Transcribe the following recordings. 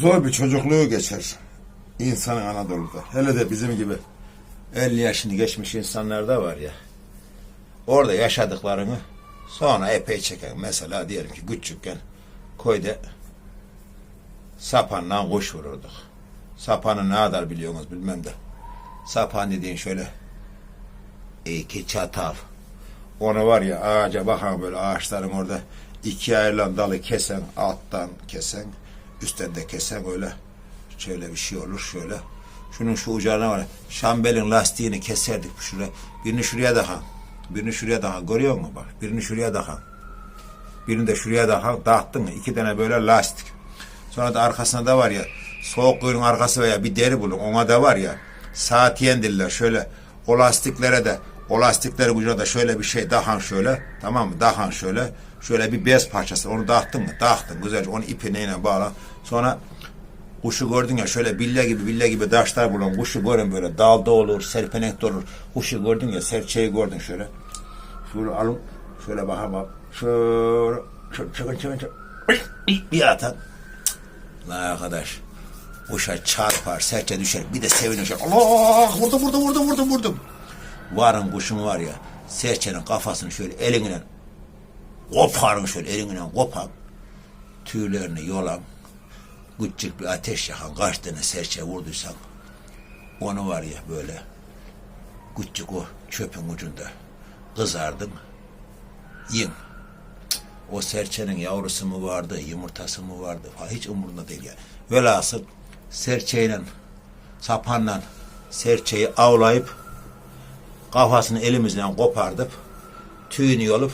Zor bir çocukluğu geçer insanın Anadolu'da. Hele de bizim gibi 50 yaşını geçmiş insanlar da var ya. Orada yaşadıklarını sonra epey çeken. Mesela diyelim ki küçükken koyda sapanla kuş vururduk. Sapanı ne kadar biliyorsunuz bilmem de. Sapan dediğin şöyle iki çatal. Onu var ya ağaca bakan böyle ağaçların orada iki ayrılan dalı kesen, alttan kesen, üstten de kesen öyle şöyle bir şey olur şöyle. Şunun şu ucuna var şambelin lastiğini keserdik şuraya. Birini şuraya daha. Birini şuraya daha. Görüyor musun bak? Birini şuraya daha. Birini de şuraya daha dağıttın mı? İki tane böyle lastik. Sonra da arkasında da var ya soğuk kuyunun arkası veya bir deri bulun. Ona da var ya saat yendirler şöyle o lastiklere de o lastiklerin ucuna da şöyle bir şey dahan şöyle tamam mı? Dahan şöyle şöyle bir bez parçası onu dağıttın mı? Dağıttın güzelce onu ipineyle bağla. Sonra Kuşu gördün ya şöyle bille gibi bille gibi taşlar bulan kuşu görün böyle dalda olur, serpenekte olur. Kuşu gördün ya serçeyi gördün şöyle. Şöyle alın, şöyle baka bak. Şöyle, şöyle çıkın çıkın. Bir atan. Lan arkadaş. Kuşa çarpar, serçe düşer. Bir de sevinir. şöyle, Allah! Vurdum, vurdum, vurdum, vurdum, vurdum. Varın kuşun var ya, serçenin kafasını şöyle elinle koparın şöyle elinle kopar. Tüylerini yolan, küçük bir ateş yakan kaç tane serçe vurduysan onu var ya böyle küçük o çöpün ucunda kızardın yiyin. O serçenin yavrusu mu vardı, yumurtası mı vardı falan hiç umurunda değil ya. Velhasıl serçeyle sapanla serçeyi avlayıp kafasını elimizle kopardıp tüyünü yolup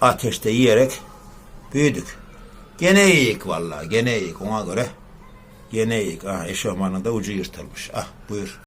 ateşte yiyerek büyüdük. Gene iyiyik vallahi gene iyiyik ona göre. Gene iyiyik. Ah eşofmanın da ucu yırtılmış. Ah buyur.